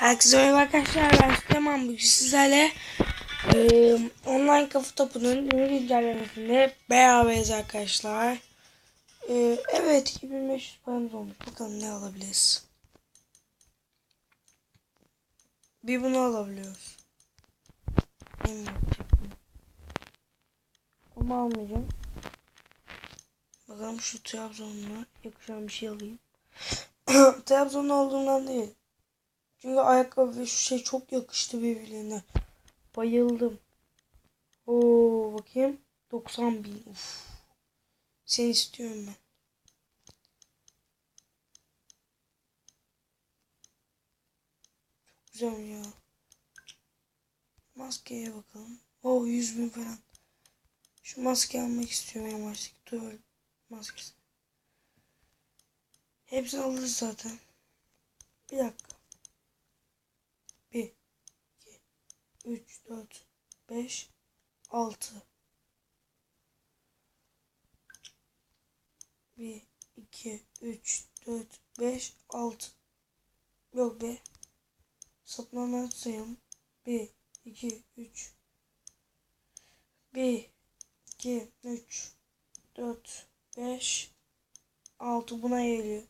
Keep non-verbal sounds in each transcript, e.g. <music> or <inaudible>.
Herkese merhaba arkadaşlar ben Süleyman bugün sizlerle eee, online kafa topunun yeni güncellemesinde beraberiz arkadaşlar. Eee, evet 2500 paramız olmuş bakalım ne alabiliriz. Bir bunu alabiliyoruz. Ama almayacağım. Bakalım şu Trabzon'la yakışan bir şey alayım. <coughs> Trabzon'da olduğundan değil. Çünkü ayakkabı ve şu şey çok yakıştı birbirine. Bayıldım. Oo bakayım. 90 bin. Uf. Seni istiyorum ben. Çok güzel ya. Maskeye bakalım. Oo 100 bin falan. Şu maske almak istiyorum en baştaki troll maskesi. Hepsini alırız zaten. Bir dakika. 1 2 3 4 5 6 1 2 3 4 5 6 Yok be. Satın sayalım. 1 2 3 1 2 3 4 5 6 buna geliyor.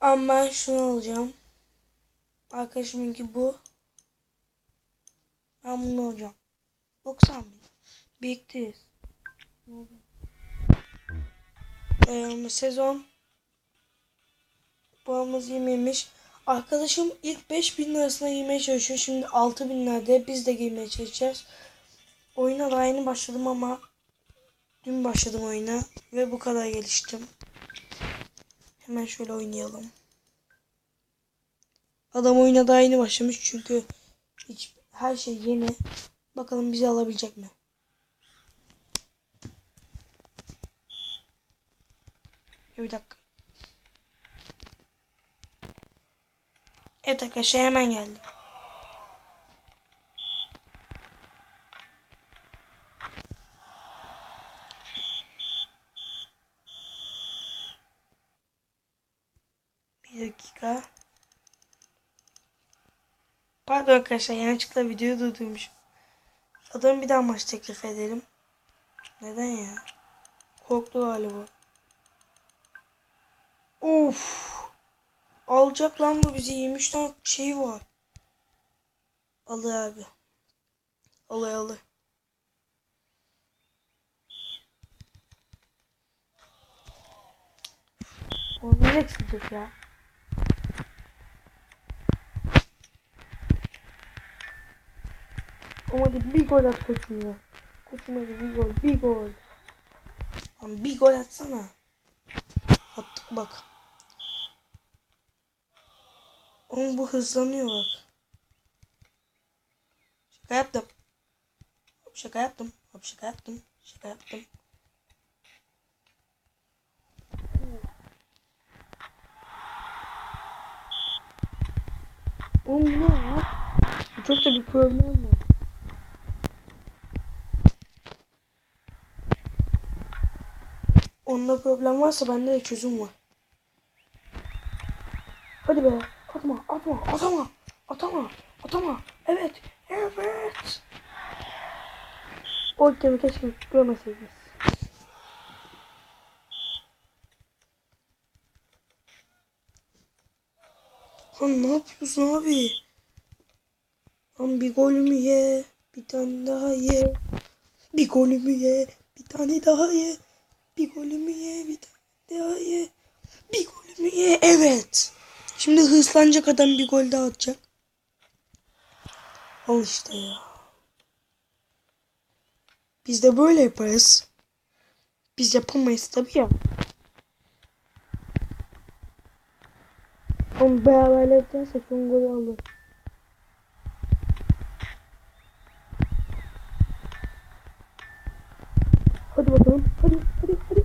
Ama ben şunu alacağım. Arkadaşımınki bu. Ben bunu alacağım. 90 bin. Biriktiririz. Ee, sezon Bağımız 20'ymiş. Arkadaşım ilk 5000 lirasına giymeye çalışıyor. Şimdi 6000 lirada biz de giymeye çalışacağız. Oyuna daha yeni başladım ama dün başladım oyuna ve bu kadar geliştim. Hemen şöyle oynayalım. Adam oyuna daha yeni başlamış çünkü hiç her şey yeni. Bakalım bizi alabilecek mi? Bir dakika. Evet arkadaşlar hemen geldi. Bir dakika. Pardon arkadaşlar yanlışlıkla videoyu durdurmuşum. Adamı bir daha maç teklif edelim. Neden ya? Korktu galiba. Of. Alacak lan bu bizi 23 tane şey var. Alır abi. Alır alır. O nereye çıkacak ya? Ama hadi bir gol at koçum ya. Koçum hadi bir gol, bir gol. Lan bir gol atsana. Attık bak. Oğlum bu hızlanıyor bak. Şaka yaptım. Şaka yaptım. Şaka yaptım. Şaka yaptım. Oğlum ne ya? Çok da bir problem var. Onda problem varsa bende de çözüm var. Hadi be. Atma, atma, atama, atama, atama. Evet, evet. O kemi keşke görmeseydiniz. Lan ne yapıyorsun abi? Lan bir golümü ye, bir tane daha ye. Bir golümü ye, bir tane daha ye. Bir golümü ye, bir daha ye. Bir golümü ye, evet. Şimdi hırslanacak adam bir gol daha atacak. Al işte ya. Biz de böyle yaparız. Biz yapamayız tabii ya. Ama beraberle edersek son golü alır. Hadi bakalım. Hadi hadi hadi.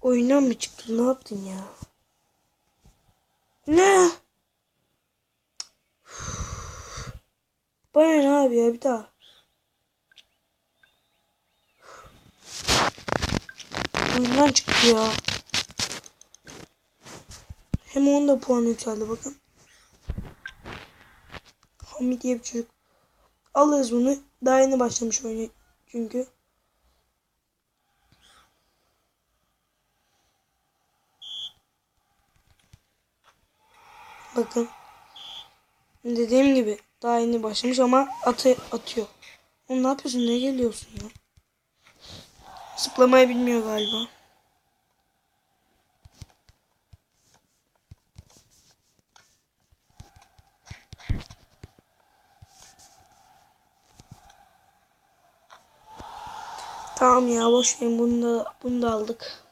Oyundan mı çıktın? Ne yaptın ya? Ne? Bana ne abi ya bir daha. Oyundan çıktı ya. Hem onun da puanı yükseldi bakın. Hamit diye bir çocuk. Alırız bunu. Daha yeni başlamış oyunu çünkü. Bakın. Dediğim gibi daha yeni başlamış ama atı atıyor. Oğlum ne yapıyorsun? Ne geliyorsun ya? Zıplamayı bilmiyor galiba. Tamam ya boş verin bunu da, bunu da aldık.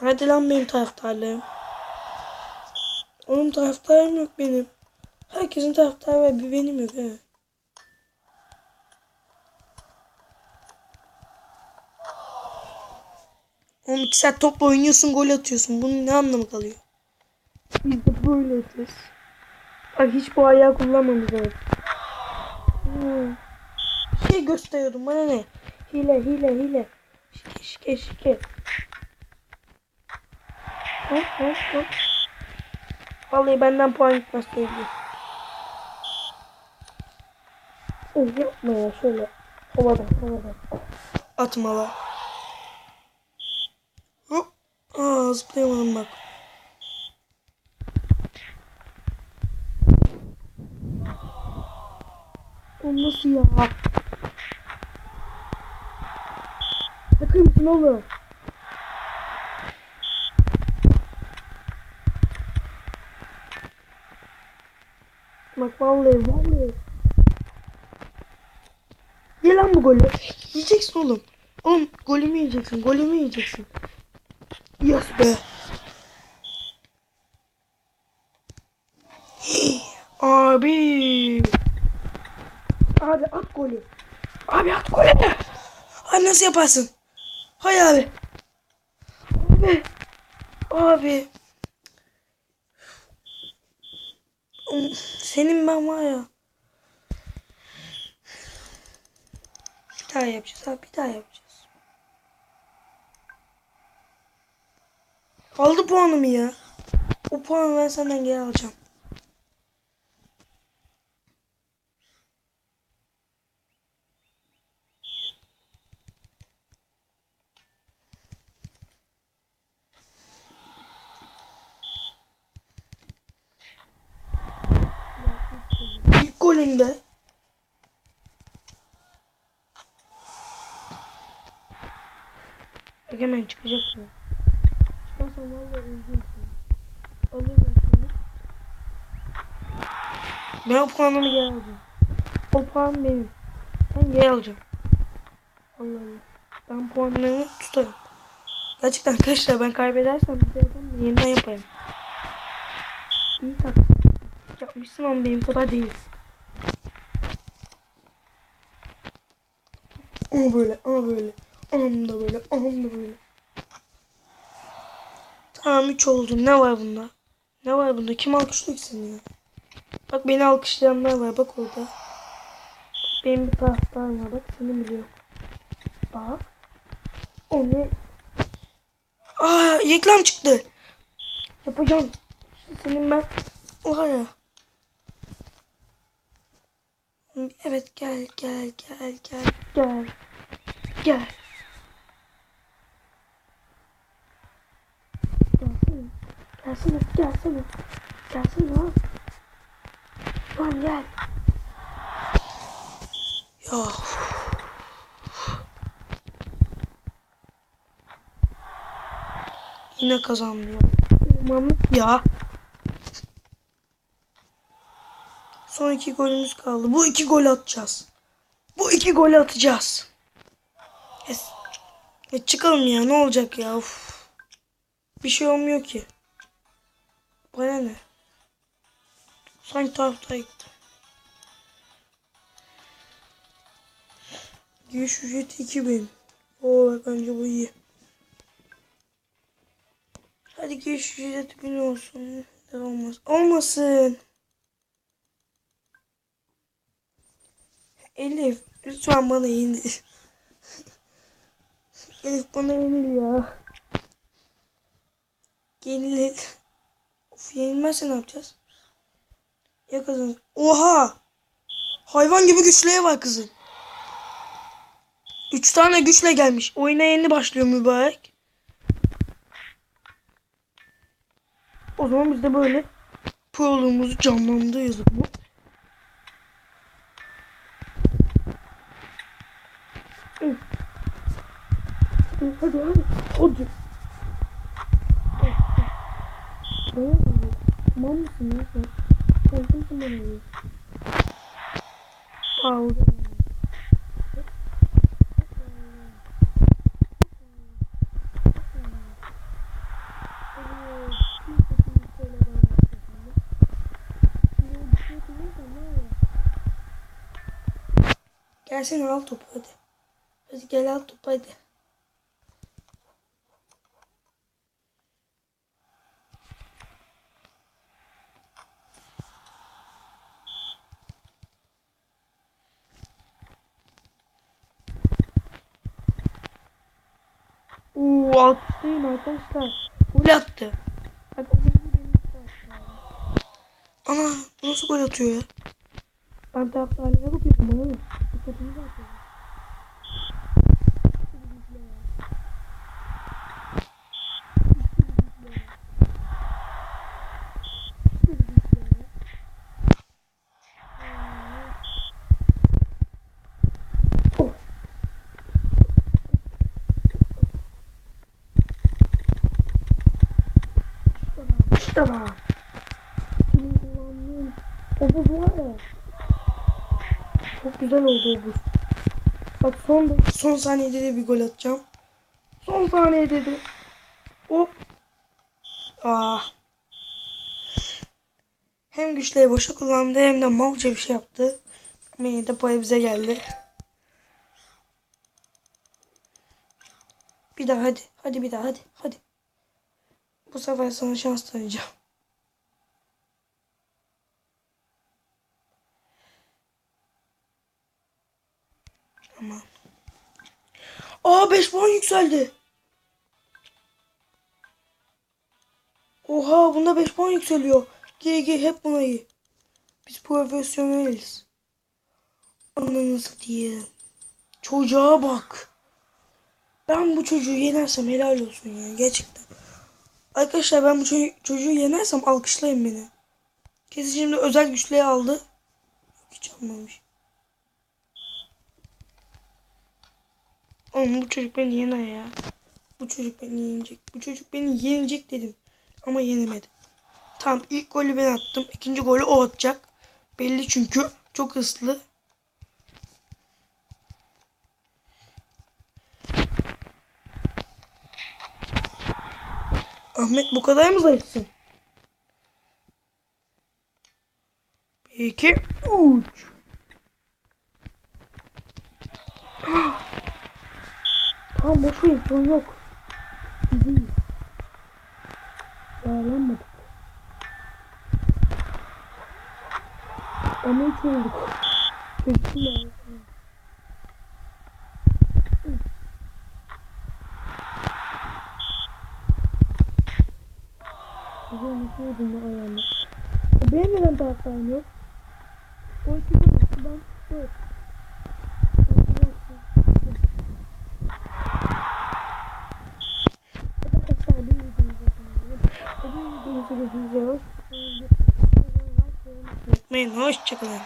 Hadi lan benim taraftarlarım. Onun taraftarım yok benim. Herkesin taraftarı var bir benim yok he. Oğlum iki saat topla oynuyorsun gol atıyorsun. Bunun ne anlamı kalıyor? Biz de böyle atıyoruz. Bak hiç bu ayağı kullanmamış evet. Hmm. Şey gösteriyordum bana ne? Hile hile hile. Şike şike şike. Hop hop hop. Vallahi benden puan gitmez sevgili. Oh yapma ya şöyle. Havadan havadan. Atmalar. Hop. Aa zıplayamadım bak. O nasıl ya? Bakır mısın oğlum? Bak vallahi vallahi. Ye lan bu golü. Yiyeceksin oğlum. Oğlum golümü yiyeceksin. Golümü yiyeceksin. Yes be. <gasps> Abi. Abi at golü. Abi at golü. Abi nasıl yaparsın? Hay abi. Abi. Abi. Senin ben var ya. Bir daha yapacağız abi. Bir daha yapacağız. Aldı puanımı ya. O puanı ben senden geri alacağım. İlk golünde Egemen çıkacak mı? Çıkarsan vallahi üzgünsün. Alayım ben seni. Ben o puanımı geri alacağım. O puan benim. Ben geri alacağım. Allah Allah. Ben puanlarımı tutarım. Gerçekten arkadaşlar ben kaybedersem bir de yeniden yaparım. İyi taktik yapmışsın ama benim kadar değil. Ama böyle, ama böyle. Am da böyle, am da böyle. Tamam 3 oldu. Ne var bunda? Ne var bunda? Kim alkışlıyor seni ya? Bak beni alkışlayanlar var. Bak orada. Benim bir taraftarım var. Bak seni biliyor. Bak. O ne? Aa reklam çıktı. Yapacağım. Senin ben var ya. Evet gel gel gel gel gel. Gel. Gelsene. Gelsene. Gelsene. Gelsene lan. Lan gel. Ya. Yine kazandı ya. Mahmut ya. Son iki golümüz kaldı. Bu iki gol atacağız. Bu iki gol atacağız. E çıkalım ya ne olacak ya. Uf. Bir şey olmuyor ki. Bana ne? Sanki tarafta gitti. Giriş ücreti 2000. Oo bak bence bu iyi. Hadi giriş ücreti 1000 olsun. Olmaz. Olmasın. Elif lütfen bana indir. Elif bana yenil ya. Yenil. Of yenilmezse ne yapacağız? Ya kızım. Oha! Hayvan gibi güçlüğe var kızın. Üç tane güçle gelmiş. Oyuna yeni başlıyor mübarek. O zaman biz de böyle proluğumuzu canlandırıyoruz bunu. Hadi hadi hadi. Hadi. Bana bak. Tamam mısın ya sen? Kimsin bana ya? Pardon. Gelsene al topu hadi. Hadi gel al topu hadi. Oo alkışlayın arkadaşlar. Gol attı. Ana bu nasıl gol atıyor ya? Ben taraftarlara bakıyorum bana ne? Dikkatimi dağıtıyor. Oh. Kullandığın o buz var ya. Çok güzel oldu o buz. Bak son, son saniyede de bir gol atacağım. Son saniyede de. Hop. Ah. Hem güçleri boşa kullandı hem de malca bir şey yaptı. Yine de payı bize geldi. Bir daha hadi. Hadi bir daha hadi. Hadi. Bu sefer sana şans tanıyacağım. Aman. Aa 5 puan yükseldi. Oha bunda 5 puan yükseliyor. GG hep buna iyi. Biz profesyoneliz. Ananızı diye. Çocuğa bak. Ben bu çocuğu yenersem helal olsun ya gerçekten. Arkadaşlar ben bu çocuğu, yenersem alkışlayın beni. Kesin şimdi özel güçlüğe aldı. Yok hiç almamış. Oğlum bu çocuk beni yener ya. Bu çocuk beni yenecek. Bu çocuk beni yenecek dedim. Ama yenemedi. Tamam ilk golü ben attım. İkinci golü o atacak. Belli çünkü. Çok hızlı. Ahmet bu kadar mı zayıfsın? İki, üç. Tamam boş ver sorun yok. Biz Bağlanmadık. Ama hiç olduk. Geçtim ya. Güzel ya ayağımı. E benim neden taraftarım yok? O iki de ben dört. Arkadaşlar bir videomuza Unutmayın hoşçakalın.